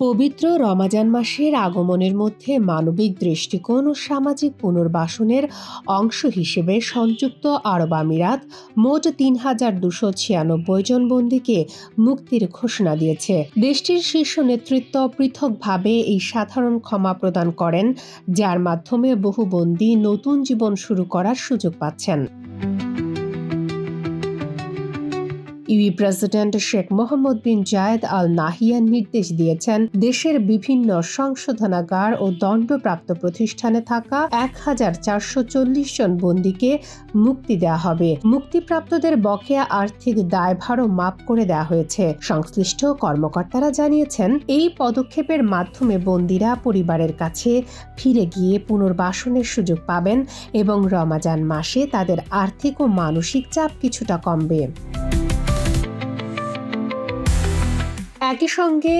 পবিত্র রমাজান মাসের আগমনের মধ্যে মানবিক দৃষ্টিকোণ ও সামাজিক পুনর্বাসনের অংশ হিসেবে সংযুক্ত আরব আমিরাত মোট তিন হাজার দুশো ছিয়ানব্বই জন বন্দীকে মুক্তির ঘোষণা দিয়েছে। দেশটির শীর্ষ নেতৃত্ব পৃথকভাবে এই সাধারণ ক্ষমা প্রদান করেন, যার মাধ্যমে বহু বন্দী নতুন জীবন শুরু করার সুযোগ পাচ্ছেন। UAE president Sheikh Mohammed bin Zayed Al Nahyan নির্দেশ দিয়েছেন দেশের বিভিন্ন সংশোধনাগার ও দণ্ডপ্রাপ্ত প্রতিষ্ঠানে থাকা এক হাজার চারশো চল্লিশ জন বন্দীকে মুক্তি দেওয়া হবে। মুক্তিপ্রাপ্তদের বকেয়া আর্থিক দায়ভারও মাফ করে দেওয়া হয়েছে। সংশ্লিষ্ট কর্মকর্তারা জানিয়েছেন, এই পদক্ষেপের মাধ্যমে বন্দীরা পরিবারের কাছে ফিরে গিয়ে পুনর্বাসনের সুযোগ পাবেন এবং রমাজান মাসে তাদের আর্থিক ও মানসিক চাপ কিছুটা কমবে। একই সঙ্গে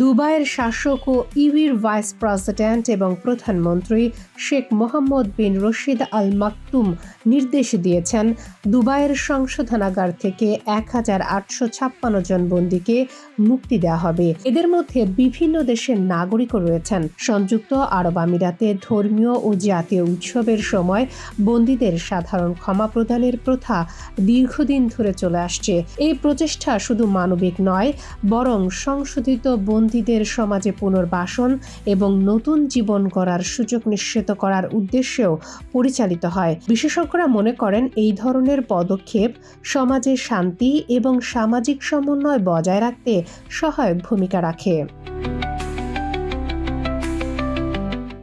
দুবাইয়ের শাসক ও ইউইর ভাইস প্রেসিডেন্ট এবং প্রধানমন্ত্রী শেখ মোহাম্মদ বিন রশিদ আল মাকতুম নির্দেশ দিয়েছেন দুবাইয়ের সংশোধনাগার থেকে এক হাজার আটশো ছাপ্পান্ন জন বন্দীকে মুক্তি দেওয়া হবে। এদের মধ্যে বিভিন্ন দেশের নাগরিকও রয়েছেন। সংযুক্ত আরব আমিরাতে ধর্মীয় ও জাতীয় উৎসবের সময় বন্দীদের সাধারণ ক্ষমা প্রদানের প্রথা দীর্ঘদিন ধরে চলে আসছে। এই প্রচেষ্টা শুধু মানবিক নয়, বরং সংশোধিত বন্দীদের সমাজে পুনর্বাসন এবং নতুন জীবন করার সুযোগ নিশ্চিত করার উদ্দেশ্যেও পরিচালিত হয়। বিশেষজ্ঞরা মনে করেন এই ধরনের পদক্ষেপ সমাজে শান্তি এবং সামাজিক সমন্বয় বজায় রাখতে সহায়ক ভূমিকা রাখে।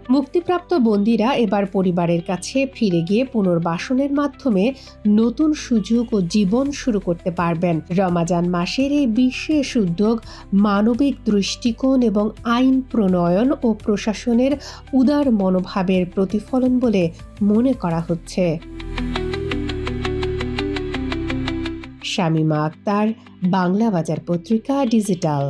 মুক্তিপ্রাপ্ত বন্দীরা এবার পরিবারের কাছে ফিরে গিয়ে পুনর্বাসনের মাধ্যমে নতুন সুযোগ ও জীবন শুরু করতে পারবেন। রমাজান মাসের এই বিশেষ উদ্যোগ মানবিক দৃষ্টিকোণ এবং আইন প্রণয়ন ও প্রশাসনের উদার মনোভাবের প্রতিফলন বলে মনে করা হচ্ছে। শামিমা আক্তার, বাংলা বাজার পত্রিকা, ডিজিটাল।